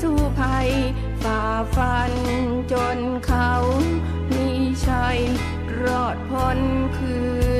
สู้ภัยฝ่าฟันจนเขามีชัยรอดพ้นคืน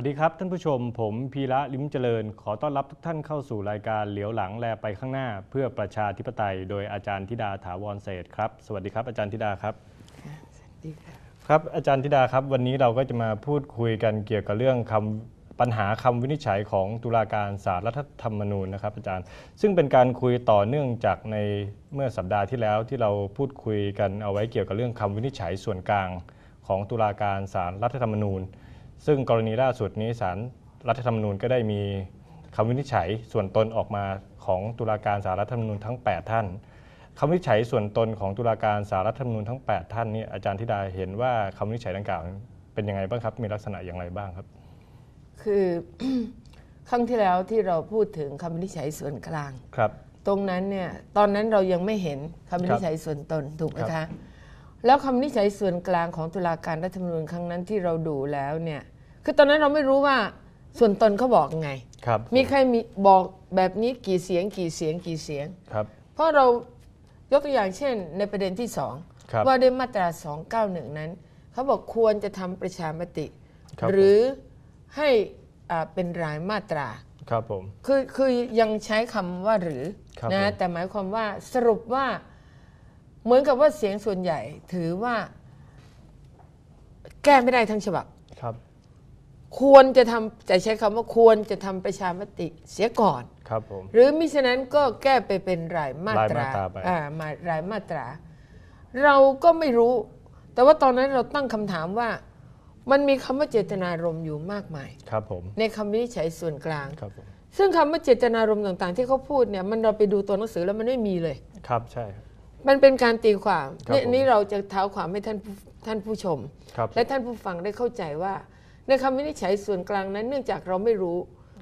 วัสดีครับท่านผู้ชม ผมพีระลิมเจริญ ขอต้อนรับทุกท่านเข้าสู่รายการเหลียวหลังแลไปข้างหน้า เพื่อประชาธิปไตย โดยอาจารย์ธิดาถาวรเศรษฐ์ครับ สวัสดีครับอาจารย์ธิดาครับดีค่ะครับอาจารย์ธิดาครับ วันนี้เราก็จะมาพูดคุยกันเกี่ยวกับเรื่องคำปัญหาคำวินิจฉัยของตุลาการศาลรัฐธรรมนูญนะครับ อาจารย์ ซึ่งเป็นการคุยต่อเนื่องจากในเมื่อสัปดาห์ที่แล้วที่เราพูดคุยกันเอาไว้เกี่ยวกับเรื่องคำวินิจฉัยส่วนกลาง ของตุลาการศาลรัฐธรรมนูญ ซึ่งกรณีล่าสุดนี้ศาลรัฐธรรมนูญก็ได้มีคำวินิจฉัยส่วนตนออกมาของตุลาการศาลรัฐธรรมนูญทั้ง 8 ท่านคำวินิจฉัยส่วนตนของตุลาการศาลรัฐธรรมนูญทั้ง 8 ท่านนี่อาจารย์ธิดาเห็นว่าคำวินิจฉัยดังกล่าวเป็นยังไงบ้างครับ มีลักษณะอย่างไรบ้างครับ คือครั้งที่แล้วที่เราพูดถึงคำวินิจฉัยส่วนกลางครับ ตรงนั้นเนี่ยตอนนั้นเรายังไม่เห็นคำวินิจฉัยส่วนตนถูกไหมครัคะบ แล้วคำวินิจฉัยส่วนกลางของตุลาการรัฐธรรมนูญครั้งนั้นที่เราดูแล้วเนี่ยคือตอนนั้นเราไม่รู้ว่าส่วนตนเขาบอกไง ครับมีใครมีบอกแบบนี้กี่เสียงกี่เสียงกี่เสียง ครับ เพราะเรายกตัวอย่างเช่น ในประเด็นที่สองครับว่าด้วยมาตรา 291 นั้น เขาบอกควรจะทำประชามติ ครับหรือให้อ่าเป็นรายมาตรา ครับผม คือคือยังใช้คำว่าหรือครับนะผม แต่หมายความว่าสรุปว่า เหมือนกับว่าเสียงส่วนใหญ่ ถือว่า แก้ไม่ได้ทั้งฉบับ ครับ ควรจะทำจะใช้คำว่าควรจะทำประชามติเสียก่อน ครับผม หรือมิฉะนั้นก็แก้ไปเป็นรายมาตรารายมาตราไป อ่ามารายมาตรา เราก็ไม่รู้ แต่ว่าตอนนั้นเราตั้งคำถามว่า มันมีคำว่าเจตนารมณ์อยู่มากมาย ครับผม ในคำวินิจฉัยส่วนกลาง ครับผม ซึ่งคำว่าเจตนารมณ์ต่างๆ ที่เขาพูดเนี่ยมันเราไปดูตัวหนังสือแล้วมันไม่มีเลย ครับใช่ครับ มันเป็นการตีความครับนี่ผม นี่เราจะเท้าความให้ท่านผู้ท่านผู้ชม ครับ และท่านผู้ฟังได้เข้าใจว่า ในคำวินิจฉัยส่วนกลางนั้น เนื่องจากเราไม่รู้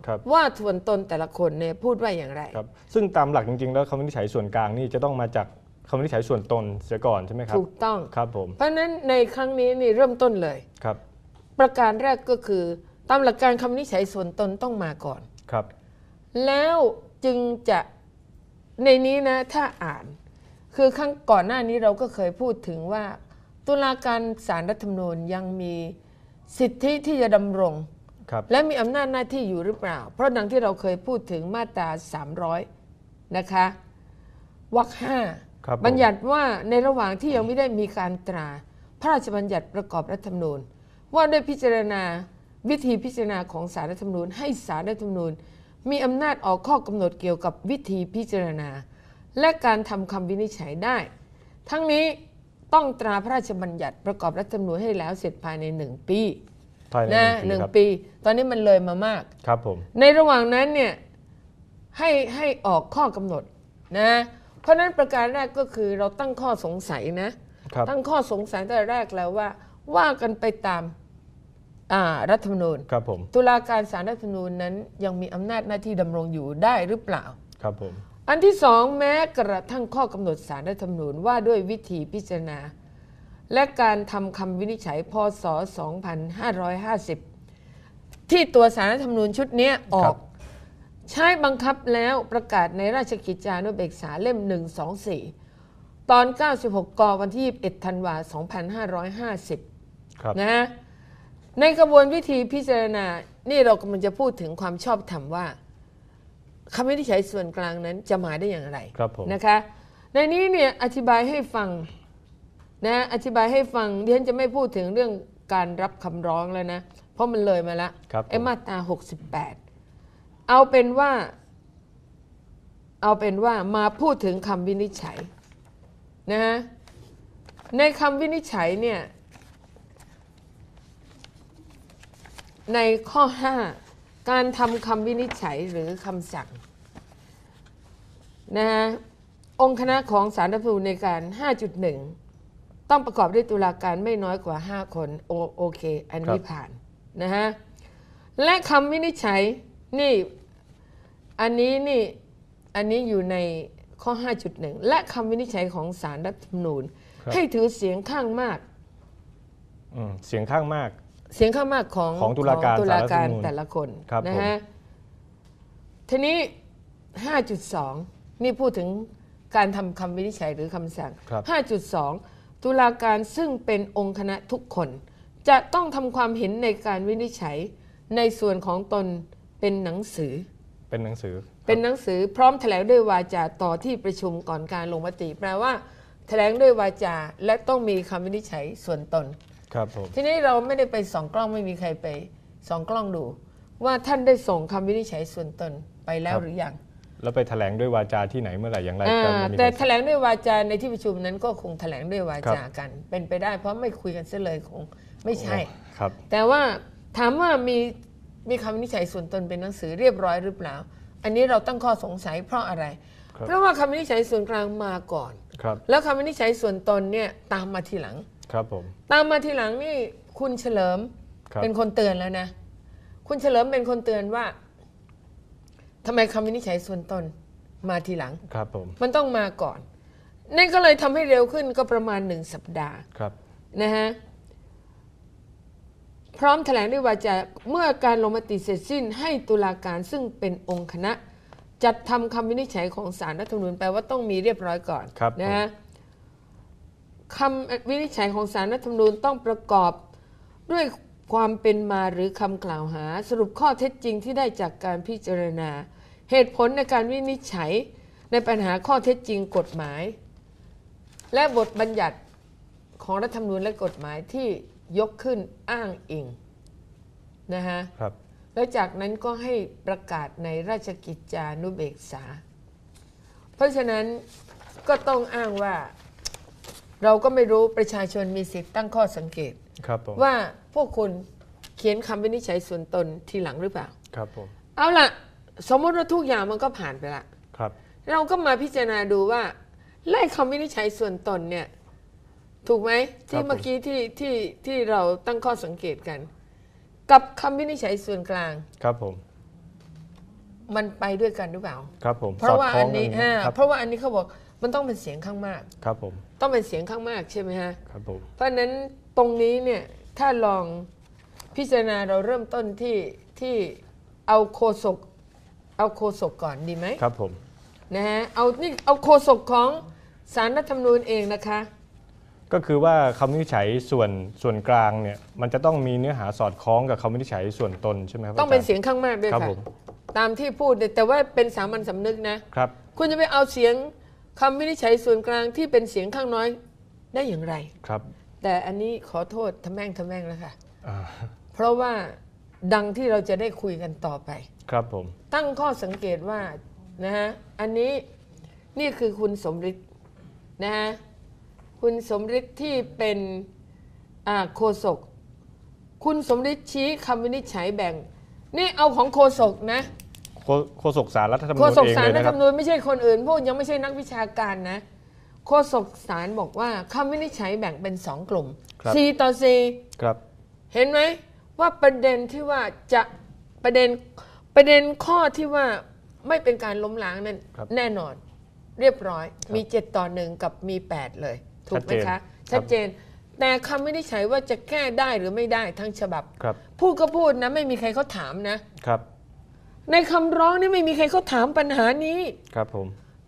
ครับ ว่าส่วนตนแต่ละคนเนี่ยพูดว่าอย่างไร ครับ ซึ่งตามหลักจริง ๆ แล้วคำวินิจฉัยส่วนกลางนี่จะต้องมาจากคำวินิจฉัยส่วนตนเสียก่อนใช่ไหมครับ ถูกต้อง ครับผม เพราะฉะนั้นในครั้งนี้นี่เริ่มต้นเลย ครับ ประการแรกก็คือ ตามหลักการคำวินิจฉัยส่วนตนต้องมาก่อน ครับ แล้วจึงจะในนี้นะถ้าอ่าน คือครั้งก่อนหน้านี้เราก็เคยพูดถึงว่า ตุลาการสารรัฐธรรมนูญยังมีสิทธิที่จะดำรงครับและมีอำนาจหน้าที่อยู่หรือเปล่า เพราะดังที่เราเคยพูดถึงมาตรา 300 นะคะวรรคห้าครับผมบัญญัติว่าในระหว่างที่ยังไม่ได้มีการตรา พระราชบัญญัติประกอบรัฐธรรมนูญ ว่าด้วยพิจารณาวิธีพิจารณาของสารรัฐธรรมนูญ ให้สารรัฐธรรมนูญ มีอำนาจออกข้อกำหนดเกี่ยวกับวิธีพิจารณา และการทำคำวินิจฉัยได้ ทั้งนี้ต้องตราพระราชบัญญัติประกอบรัฐธรรมนูญให้แล้วเสร็จภายในหนึ่งปีภายในนะหหนึ่นึ่งงปีครับปี ตอนนี้มันเลยมามากครับผมในระหว่างนั้นเนี่ยให้ให้ออกข้อกำหนดนะเพราะฉะนั้นประการแรกก็คือเราตั้งข้อสงสัยนะครับตั้งข้อสงสัยตั้งแต่แรกแล้วว่า ว่ากันไปตามอ่ารัฐธรรมนูญครับผมตุลาการศาลรัฐธรรมนูญนั้นยังมีอำนาจหน้าที่ดำรงอยู่ได้หรือเปล่าครับผม อันที่สองแม้กระทั่งข้อกำหนดสารรัฐธรรมนูญว่าด้วยวิธีพิจารณา และการทำคำวินิจฉัยพศ 2550 ที่ตัวสารรัฐธรรมนูญชุดเนี้ยออก ใช้บังคับแล้วประกาศในราชกิจจานุเบกษาเล่ม 124 ตอน 96 กวันที่ 21 ธันวา 2550ครับนะฮะในกระบวนวิธีพิจารณา นี่เรากำลังจะพูดถึงความชอบธรรมว่า คำวินิจฉัยส่วนกลางนั้นจะมาได้อย่างไรครับผมนะคะ ในนี้เนี่ยอธิบายให้ฟังนะอธิบายให้ฟังดิฉันจะไม่พูดถึงเรื่องการรับคำร้องแล้วนะ เพราะมันเลยมาแล้วครับผมไอ้มาตรา68 เอาเป็นว่า เอาเป็นว่ามาพูดถึงคำวินิจฉัยนะฮะในคำวินิจฉัยเนี่ยในข้อ 5 การทำคำวินิจฉัยหรือคำสั่งนะฮะองค์คณะของสารรัฐธรรมนูญในการ 5.1 ต้องประกอบด้วยตุลาการไม่น้อยกว่า 5 คนโอโอเค อันนี้ครับผ่านนะฮะและคำวินิจฉัยนี่อันนี้นี่อันนี้อยู่ในข้อ 5.1 และคำวินิจฉัยของสารรัฐธรรมนูญครับให้ถือเสียงข้างมาก อืมเสียงข้างมาก เสียงข้างมากของของตุลาการตุลาการศาลรัฐธรรมนูญแต่ละคนครับนะผมฮะทีนี้ 5.2 นี่พูดถึงการทำคำวินิจฉัยหรือคำสั่งครับ5.2 ตุลาการซึ่งเป็นองค์คณะทุกคน จะต้องทำความเห็นในการวินิจฉัยในส่วนของตนเป็นหนังสือ เป็นหนังสือ เป็นหนังสือพร้อมแถลงด้วยวาจาต่อที่ประชุมก่อนการลงมติ แปลว่า แถลงด้วยวาจาและต้องมีคำวินิจฉัยส่วนตน ครับผม ทีนี้เราไม่ได้ไปส่องกล้องไม่มีใครไปส่องกล้องดู ว่าท่านได้ส่งคำวินิจฉัยส่วนตนไปแล้วหรือยังแล้วไปแถลงด้วยวาจาที่ไหนเมื่อไหร่อย่างไรอ่าก็ไม่มีแต่ใครแถลงด้วยวาจาในที่ประชุมนั้นก็คงแถลงด้วยวาครับจากัน เป็นไปได้เพราะไม่คุยกันเสียเลยคงไม่ใช่ ครับ แต่ว่าถามว่ามีมีคำวินิจฉัยส่วนตนเป็นหนังสือเรียบร้อยหรือเปล่า อันนี้เราตั้งข้อสงสัยเพราะอะไร ครับ เพราะว่าคำวินิจฉัยส่วนกลางมาก่อน ครับ แล้วคำวินิจฉัยส่วนตนเนี่ยตามมาทีหลัง ครับผม ตามมาทีหลังนี่คุณเฉลิมครับ เป็นคนเตือนแล้วนะ คุณเฉลิมเป็นคนเตือนว่าทำไมคำวินิจฉัยส่วนตนมาทีหลัง ครับผม มันต้องมาก่อน นั่นก็เลยทำให้เร็วขึ้นก็ประมาณหนึ่งสัปดาห์ ครับ นะฮะ พร้อมแถลงด้วยวาจาเมื่อการลงมติเสร็จสิ้นให้ตุลาการซึ่งเป็นองค์คณะ จัดทำคำวินิจฉัยของศาลรัฐธรรมนูญแปลว่าต้องมีเรียบร้อยก่อนครับนะฮะ คำวินิจฉัยของศาลรัฐธรรมนูญต้องประกอบด้วยความเป็นมาหรือคำกล่าวหา สรุปข้อเท็จจริงที่ได้จากการพิจารณา เหตุผลในการวินิจฉัยในปัญหาข้อเท็จจริงกฎหมาย และบทบัญญัติของรัฐธรรมนูญและกฎหมายที่ยกขึ้นอ้างอิงนะฮะครับแล้วจากนั้นก็ให้ประกาศในราชกิจจานุเบกษา เพราะฉะนั้นก็ต้องอ้างว่า เราก็ไม่รู้ประชาชนมีสิทธิ์ตั้งข้อสังเกต ครับผมว่าพวกคุณเขียนคำวินิจฉัยส่วนตนทีหลังหรือเปล่า ครับผมเอาล่ะ สมมติว่าทุกอย่างมันก็ผ่านไปละ ครับ เราก็มาพิจารณาดูว่าไล่คำวินิจฉัยส่วนตนเนี่ย ถูกไหมที่เมื่อกี้ที่ที่ที่เราตั้งข้อสังเกตกัน กับคำวินิจฉัยส่วนกลาง ครับผม มันไปด้วยกันหรือเปล่า ครับผมเพราะว่าสดคล้อังนนี้กัอ่าครับเพราะว่าอันนี้เขาบอกมันต้องเป็นเสียงข้างมาก ครับผม ต้องเป็นเสียงข้างมากใช่ไหมฮะครับผมเพราะฉะนั้นตรงนี้เนี่ยถ้าลองพิจารณาเราเริ่มต้นที่ที่เอาโคศกเอาโคศกก่อนดีไหมครับผมนะฮะเอานี่เอาโคศกของสารรัฐธรรมนูญเองนะคะ ก็คือว่าคำวินิจฉัยส่วนส่วนกลางเนี่ยมันจะต้องมีเนื้อหาสอดคล้องกับคำวินิจฉัยส่วนตนใช่ไหมครับต้องเป็นาจารเสียงข้างมากด้วยครับค่ะผมตามที่พูดเนี่ยแต่ว่าเป็นสามัญสำนึกนะครับ คุณจะไปเอาเสียง คำวินิจฉัยส่วนกลางที่เป็นเสียงข้างน้อยได้อย่างไร ครับแต่อันนี้ขอโทษทำแม่งทำแม่งแล้วค่ะ อ่าเพราะว่าดังที่เราจะได้คุยกันต่อไป ครับผม ตั้งข้อสังเกตว่านะฮะอันนี้นี่คือคุณสมฤทธิ์นะฮะคุณสมฤทธิ์ที่เป็นอ่าโคศก คุณสมฤทธิ์ชี้คำวินิจฉัยแบ่ง นี่เอาของโคศกนะ โฆโฆษกสารรัฐธรรมโฆนูญษกเองสารเลยรัฐนะธครรับรมนูญไม่ใช่คนอื่นพวกยังไม่ใช่นักวิชาการนะโฆษกสารบอกว่าคำวินิจฉัยแบ่งเป็นสองกลุ่มครับ สี่ต่อสี่ครับ เห็นไหมว่าประเด็นที่ว่าจะประเด็นประเด็นข้อที่ว่าไม่เป็นการล้มล้างนั้นครับแน่นอน เรียบร้อยครับมี7ต่อหนึ่งกับมี8เลย ถูกไหมชัดเจนคะครับชัดเจน แต่คำไม่ได้ใช้ว่าจะแก้ได้หรือไม่ได้ทั้งฉบับ ครับพูดก็พูดนะไม่มีใครเขาถามนะ ครับ ในคำร้องนี่ไม่มีใครเขาถามปัญหานี้ ครับผม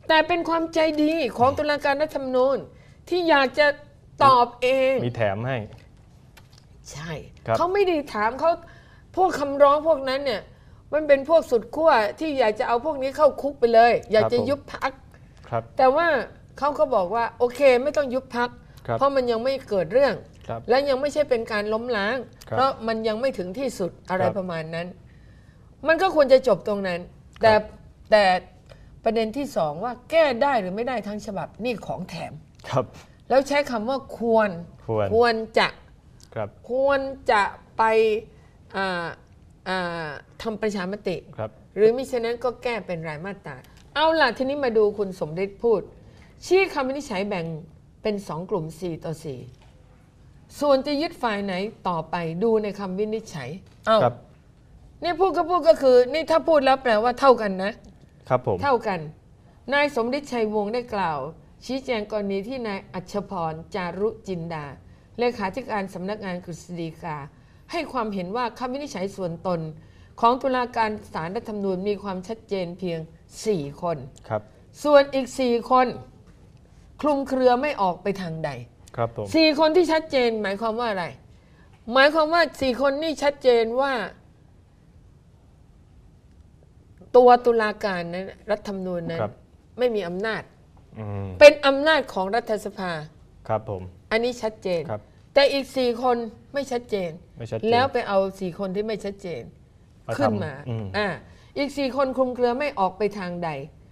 แต่เป็นความใจดีของตุลาการรัฐธรรมนูญที่อยากจะตอบเอง มีแถมให้ ใช่ ครับ เขาไม่ได้ถามเขาพวกคำร้องพวกนั้นเนี่ย มันเป็นพวกสุดขั้วที่อยากจะเอาพวกนี้เข้าคุกไปเลย อยากจะยุบพัก ครับ แต่ว่าเขาก็บอกว่าโอเคไม่ต้องยุบพัก ครับเพราะมันยังไม่เกิดเรื่อง ครับและยังไม่ใช่เป็นการล้มล้าง ครับเพราะมันยังไม่ถึงที่สุดอะไรครับ ประมาณนั้น มันก็ควรจะจบตรงนั้น แต่ครับแต่ประเด็นที่สองว่าแก้ได้หรือไม่ได้ทั้งฉบับนี่ของแถม ครับ แล้วใช้คำว่าควรควรควรจะครับควรจะไปอ่าอ่าทำประชามติครับ หรือมิฉะนั้นก็แก้เป็นรายมาตราเอาล่ะทีนี้มาดูคุณสมฤทธิ์พูด ชี้คำวินิจฉัยแบ่งเป็นสองกลุ่ม 4 ต่อ 4 ส่วนจะยึดฝ่ายไหนต่อไปดูในคำวินิจฉัย เอาครับ นี่พูดก็พูดก็คือ นี่ถ้าพูดแล้วแปลว่าเท่ากันนะ ครับผม เท่ากัน นายสมฤทธิ์ชัยวงศ์ได้กล่าว ชี้แจงกรณีที่นายอัชพร จารุจินดา เลขาธิการสำนักงานกฤษฎีกา ให้ความเห็นว่าคำวินิจฉัยส่วนตน ของตุลาการศาลรัฐธรรมนูญมีความชัดเจนเพียง 4 คน ครับ ส่วนอีก 4 คน คลุมเครือไม่ออกไปทางใด ครับผม4คนที่ชัดเจนหมายความว่าอะไร หมายความว่า4คนนี่ชัดเจนว่า ตัวตุลาการนั้นรัฐธรรมนูญนั้น ครับ ไม่มีอำนาจ อืมเป็นอำนาจของรัฐสภา ครับผม อันนี้ชัดเจน ครับแต่อีกสี่คนไม่ชัดเจน ไม่ชัดเจนแล้วไปเอาสี่คนที่ไม่ชัดเจนมาขึ้นทำมาอืมอ่าอีกสี่คนคลุมเครือไม่ออกไปทางใด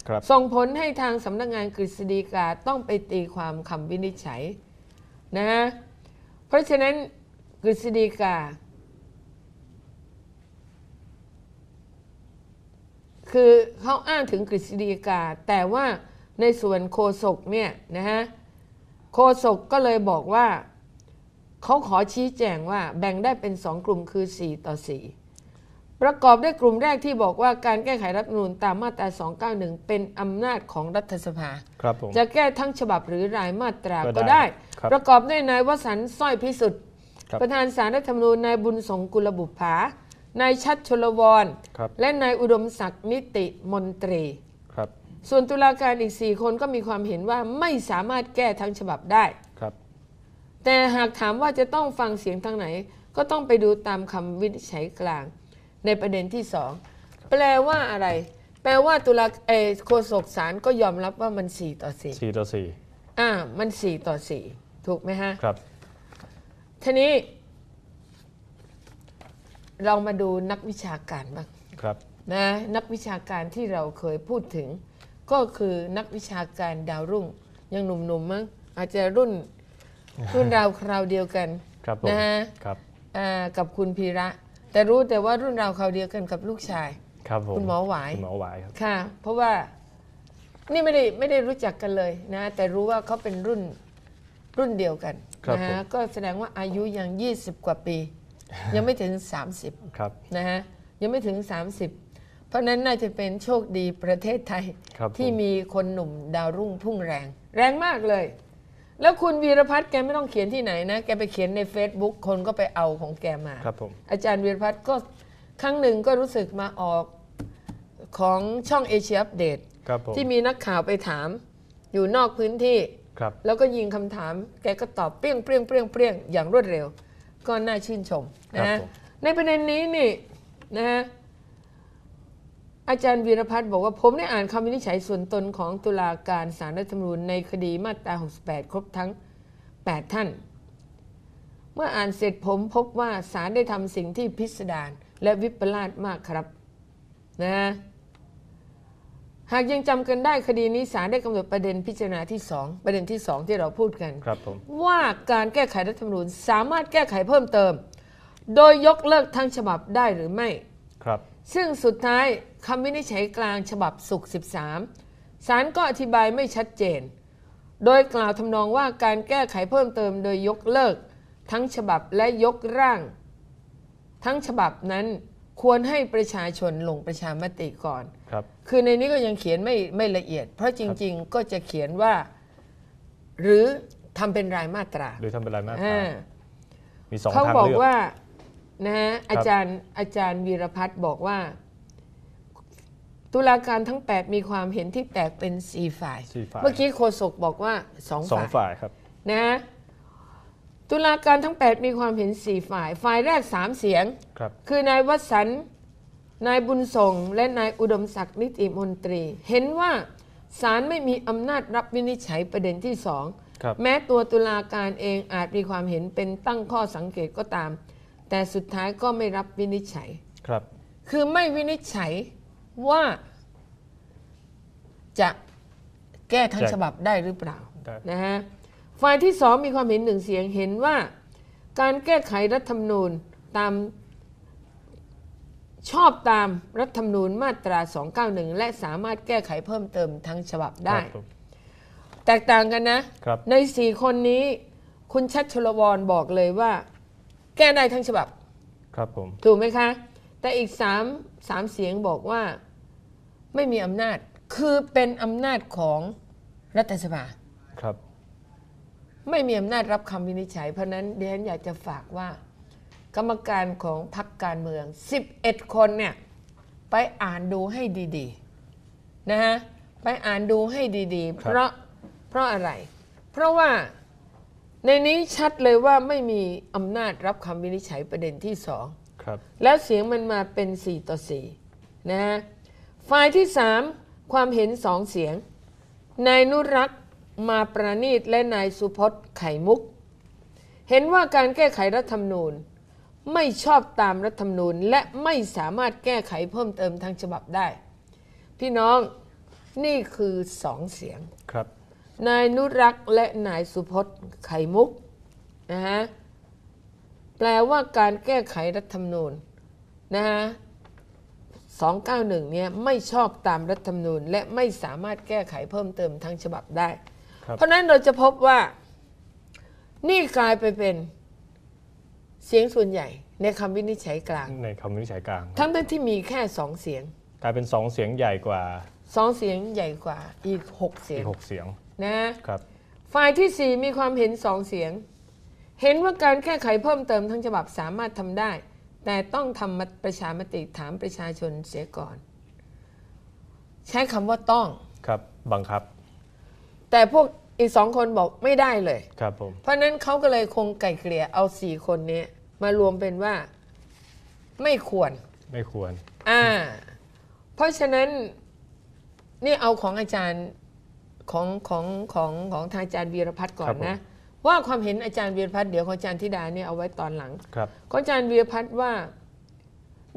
ครับ ส่งผลให้ทางสำนักงานกฤษฎีกาต้องไปตีความคำวินิจฉัยนะฮะเพราะฉะนั้นกฤษฎีกา คือเขาอ้างถึงกฤษฎีกา แต่ว่าในส่วนโคศกเนี่ยนะฮะโคศกก็เลยบอกว่าเขาขอชี้แจงว่าแบ่งได้เป็นสองกลุ่มคือ 4 ต่อ 4 ประกอบด้วยกลุ่มแรกที่บอกว่าการแก้ไขรัฐธรรมนูญตามมาตรา 291 เป็นอำนาจของรัฐสภาครับผมจะแก้ทั้งฉบับหรือรายมาตราก็ก็ได้ได้ครับประกอบด้วยนายวสันต์สร้อยพิสุทธิ์ครับประธานสารรัฐธรรมนูญนายบุญสงกุลบุปผา นายชัดชลวรครับและนายอุดมศักดิ์นิติมนตรีครับส่วนตุลาการอีก 4 คนก็มีความเห็นว่าไม่สามารถแก้ทั้งฉบับได้ครับ แต่หากถามว่าจะต้องฟังเสียงทางไหน ก็ต้องไปดูตามคำวินิจฉัยกลาง ในประเด็นที่สองแปลว่าอะไร แปลว่าตุลาเออโฆษกศาลก็ยอมรับว่ามัน 4 ต่อสี่ต่อสี่4อ่า มัน 4 ต่อ 4 ถูกไหมฮะ ครับทีนี้ เรามาดูนักวิชาการบ้างครับนะนักวิชาการที่เราเคยพูดถึง ก็คือนักวิชาการดาวรุ่งยังหนุ่มๆมั้งอาจจะรุ่นรุ่นราวคราวเดียวกันครับผมนะฮะครับอ่ากับคุณพีระ แต่รู้แต่ว่ารุ่นราวคราวเดียวกันกับลูกชาย ครับผมคุณหมอหวาย คุณหมอหวายครับ ค่ะ เพราะว่านี่ไม่ได้ไม่ได้รู้จักกันเลยนะ แต่รู้ว่าเขาเป็นรุ่นรุ่นเดียวกันครับนะผฮะมก็แสดงว่าอายุยัง 20 กว่าปี ยังไม่ถึง 30ครับนะฮะยังไม่ถึง 30 เพราะนั้นน่าจะเป็นโชคดีประเทศไทยครับผมที่มีคนหนุ่มดาวรุ่งพุ่งแรง แรงมากเลย แล้วคุณวีรพัฒน์แกไม่ต้องเขียนที่ไหนนะ แกไปเขียนใน Facebook คนก็ไปเอาของแกมาครับผมอาจารย์วีรพัฒน์ก็ครั้งหนึ่งก็รู้สึกมาออกของช่องเอเชียอัปเดตครับผมที่มีนักข่าวไปถาม อยู่นอกพื้นที่ครับแล้วก็ยิงคำถาม แกก็ตอบเปรี้ยงเปรี้ยงเปรี้ยงเปรี้ยงอย่างรวดเร็ว ก็น่าชื่นชมครันะบผมในประเด็นนี้นี่นะฮะอาจารย์วีรพัฒน์บอกว่าผมได้อ่านคำวินิจฉัยส่วนตนของตุลาการสารรัฐธรรมนูญในคดีมาตรา 68 ครบทั้ง 8 ท่าน เมื่ออ่านเสร็จผมพบว่าศาลได้ทำสิ่งที่พิสดารและวิปลาสมากครับนะฮะ หากยังจำกันได้คดีนี้ศาลได้กำหนดประเด็นพิจารณาที่ 2 ประเด็นที่ 2 ที่เราพูดกัน ครับผม ว่าการแก้ไขรัฐธรรมนูญสามารถแก้ไขเพิ่มเติม โดยยกเลิกทั้งฉบับได้หรือไม่ ครับ ซึ่งสุดท้ายคำวินิจฉัยกลางฉบับสุข13ศาลก็อธิบายไม่ชัดเจน โดยกล่าวทำนองว่าการแก้ไขเพิ่มเติม โดยยกเลิก ทั้งฉบับและยกร่าง ทั้งฉบับนั้น ควรให้ประชาชนลงประชามติก่อน ครับ คือในนี้ก็ยังเขียนไม่ไม่ละเอียด เพราะจริง ๆ ก็จะเขียนว่า หรือทำเป็นรายมาตราหรือทำเป็นรายมาตรา อ่า มีสองเขาทางบอกเลือก ว่านะฮะอาจารย์อาจารย์วีรพัฒน์บอกว่า ตุลาการทั้ง 8 มีความเห็นที่แตกเป็นสี่ฝ่าย สี่ฝ่าย เมื่อกี้โฆษกบอกว่าสองสองฝ่ายฝ่ายครับ นะฮะ ตุลาการทั้ง 8 มีความเห็นสี่ฝ่าย ฝ่ายแรกสามเสียง ครับ คือนายวัสันต์นายบุญส่ง และนายอุดมศักดิ์นิติมนตรี เห็นว่าศาลไม่มีอำนาจรับวินิจฉัยประเด็นที่สอง ครับ แม้ตัวตุลาการเองอาจมีความเห็นเป็นตั้งข้อสังเกตก็ตาม แต่สุดท้ายก็ไม่รับวินิจฉัย ครับ คือไม่วินิจฉัยว่าจะแก้ทั้งจะฉบับได้หรือเปล่าได้ นะฮะ ฝ่ายที่สองมีความเห็นหนึ่งเสียงเห็นว่า การแก้ไขรัฐธรรมนูญตามชอบตามรัฐธรรมนูญมาตรา 291 และสามารถแก้ไขเพิ่มเติมทั้งฉบับได้ครับผมแตกต่างกันนะครับในสี่คนนี้ คุณชัดชลวรบอกเลยว่า แก้ได้ทั้งฉบับ ครับผม ถูกไหมคะ แต่อีกสามสามเสียงบอกว่าไม่มีอำนาจ คือเป็นอำนาจของรัฐสภา ครับ ไม่มีอำนาจรับคำวินิจฉัย เพราะนั้นเดนอยากจะฝากว่า กรรมการของพรรคการเมือง 11 คนเนี่ย ไปอ่านดูให้ดีๆนะฮะไปอ่านดูให้ดีๆ เพราะเพราะอะไร เพราะว่าในนี้ชัดเลยว่าไม่มีอำนาจรับคำวินิจฉัยประเด็นที่สองครับแล้วเสียงมันมาเป็น 4 ต่อ 4 นะฮะฝ่ายที่ 3 ความเห็นสองเสียงนายนุรักษ์ มาประณีตและนายสุพจน์ไข่มุก เห็นว่าการแก้ไขรัฐธรรมนูญ ไม่ชอบตามรัฐธรรมนูญ และไม่สามารถแก้ไขเพิ่มเติมทั้งฉบับได้ พี่น้องนี่คือสองเสียงครับนายนุรักษ์และนายสุพจน์ไข่มุกนะฮะแปลว่าการแก้ไขรัฐธรรมนูญนะฮะ291 เนี่ยไม่ชอบตามรัฐธรรมนูญ และไม่สามารถแก้ไขเพิ่มเติมทั้งฉบับได้ครับ เพราะฉะนั้นเราจะพบว่านี่กลายไปเป็นเสียงส่วนใหญ่ ในคำวินิจฉัยกลาง ในคำวินิจฉัยกลาง ทั้งๆที่มีแค่สองเสียง กลายเป็นสองเสียงใหญ่กว่าสองเสียงใหญ่กว่าอีกหกเสียอีงกหกเสียงนะครับ ฝ่ายที่สี่มีความเห็นสองเสียง เห็นว่าการแก้ไขเพิ่มเติมทั้งฉบับสามารถทำได้ แต่ต้องทำประชามติถามประชาชนเสียก่อน ใช้คำว่าต้องครับบังคับ แต่พวกอีกสองคนบอกไม่ได้เลย ครับผม เพราะฉะนั้นเขาก็เลยคงไก่เกลี่ยเอาสี่คนนี้มารวมเป็นว่าไม่ควร ไม่ควร อ่า เพราะฉะนั้นนี่เอาของอาจารย์ของของของของทางอาจารย์วีรพัฒน์ก่อครันบผมนะ ว่าความเห็นอาจารย์วีรพัฒน์เดี๋ยวของอาจารย์ธิดาเนี่ยเอาไว้ตอนหลังครับของอาจารย์วีรพัฒน์ว่า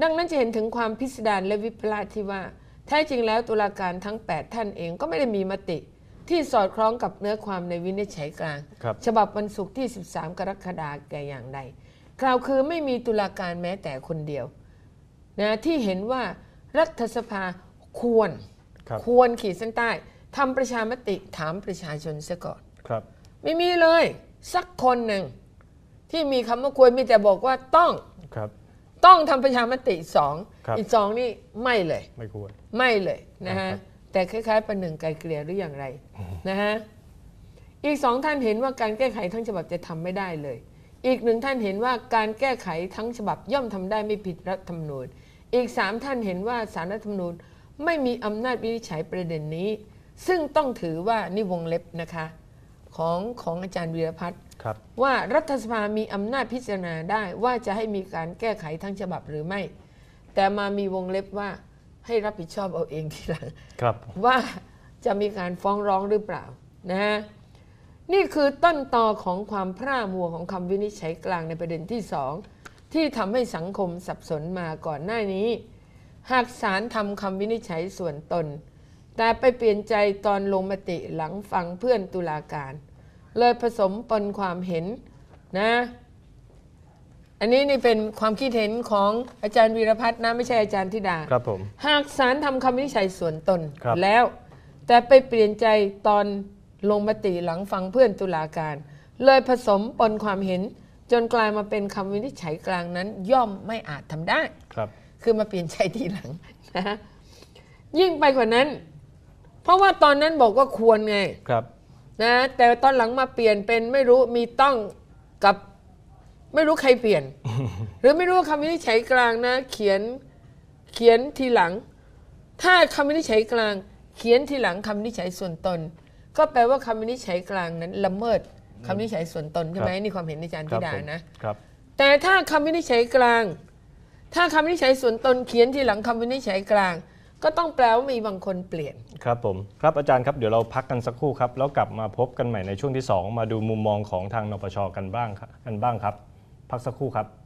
ดังนั้นจะเห็นถึงความพิสดารและวิปลาสที่ว่า แท้จริงแล้วตุลาการทั้ง 8 ท่านเองก็ไม่ได้มีมติ ที่สอดคล้องกับเนื้อความในวินิจฉัยกลาง ครับ ฉบับวันศุกร์ที่ 13 กรกฎาคมแก่อย่างใดกล่าวคือไม่มีตุลาการแม้แต่คนเดียวนะที่เห็นว่ารัฐสภาควรครับควรขีดเส้นใต้ทำประชามติถามประชาชนซะก่อน ครับ ไม่มีเลย สักคนหนึ่ง ที่มีคำว่าควรมีแต่บอกว่าต้องครับ ต้องทำประชามติสองครับ อีกสองนี่ไม่เลย ไม่ควร ไม่เลยนะฮะครับ แต่คล้ายๆประหนึ่งไกลเกลี่ยหรืออย่างไรนะฮะอีกสองท่านเห็นว่าการแก้ไขทั้งฉบับจะทำไม่ได้เลย อีกหนึ่งท่านเห็นว่าการแก้ไขทั้งฉบับย่อมทำได้ไม่ผิดรัฐธรรมนูญ อีกสามท่านเห็นว่าสารรัฐธรรมนูญไม่มีอำนาจวินิจฉัยประเด็นนี้ ซึ่งต้องถือว่านี่วงเล็บนะคะของของอาจารย์วีรพัฒน์ครับว่ารัฐสภามีอำนาจพิจารณาได้ว่าจะให้มีการแก้ไขทั้งฉบับหรือไม่ แต่มามีวงเล็บว่า ให้รับผิดชอบเอาเองทีหลังครับ ว่าจะมีการฟ้องร้องหรือเปล่านะฮะนี่คือต้นตอของความพร่ามัวของคำวินิจฉัยกลางในประเด็นที่สองที่ทำให้สังคมสับสนมาก่อนหน้านี้ หากศาลทำคำวินิจฉัยส่วนตน แต่ไปเปลี่ยนใจตอนลงมติหลังฟังเพื่อนตุลาการ เลยผสมปนความเห็นนะ อันนี้นี่เป็นความคิดเห็นของอาจารย์วีรพัฒน์นะไม่ใช่อาจารย์ธิดา ครับผม หากศาลทำคำวินิจฉัยส่วนตนครับ แล้ว แต่ไปเปลี่ยนใจตอนลงมติหลังฟังเพื่อนตุลาการ เลยผสมปนความเห็น จนกลายมาเป็นคำวินิจฉัยกลางนั้น ย่อมไม่อาจทำได้ ครับ คือมาเปลี่ยนใจทีหลังนะฮะยิ่งไปกว่านั้น เพราะว่าตอนนั้นบอกว่าควรไง ครับ นะแต่ตอนหลังมาเปลี่ยนเป็นไม่รู้มีต้องกับ ไม่รู้ใครเปลี่ยน หรือไม่รู้ว่าคำวินิจฉัยกลางนะ เขียนเขียนทีหลัง ถ้าคำวินิจฉัยกลาง เขียนทีหลังคำวินิจฉัยส่วนตน ก็แปลว่าคำวินิจฉัยกลางนั้นละเมิดคำวินิจฉัยส่วนตนใช่ไหมครับนี่ความเห็นอาจารย์คธิรับดาผมนะครับ แต่ถ้าคำวินิจฉัยกลาง ถ้าคำวินิจฉัยส่วนตนเขียนทีหลังคำวินิจฉัยกลาง ก็ต้องแปลว่ามีบางคนเปลี่ยน ครับผมครับอาจารย์ครับเดี๋ยวเราพักกันสักครู่ครับแล้วกลับมาพบกันใหม่ในช่วงที่ 2 มาดูมุมมองของทางนปชกันบ้างครับกันบ้างครับ พักสักครู่ครับ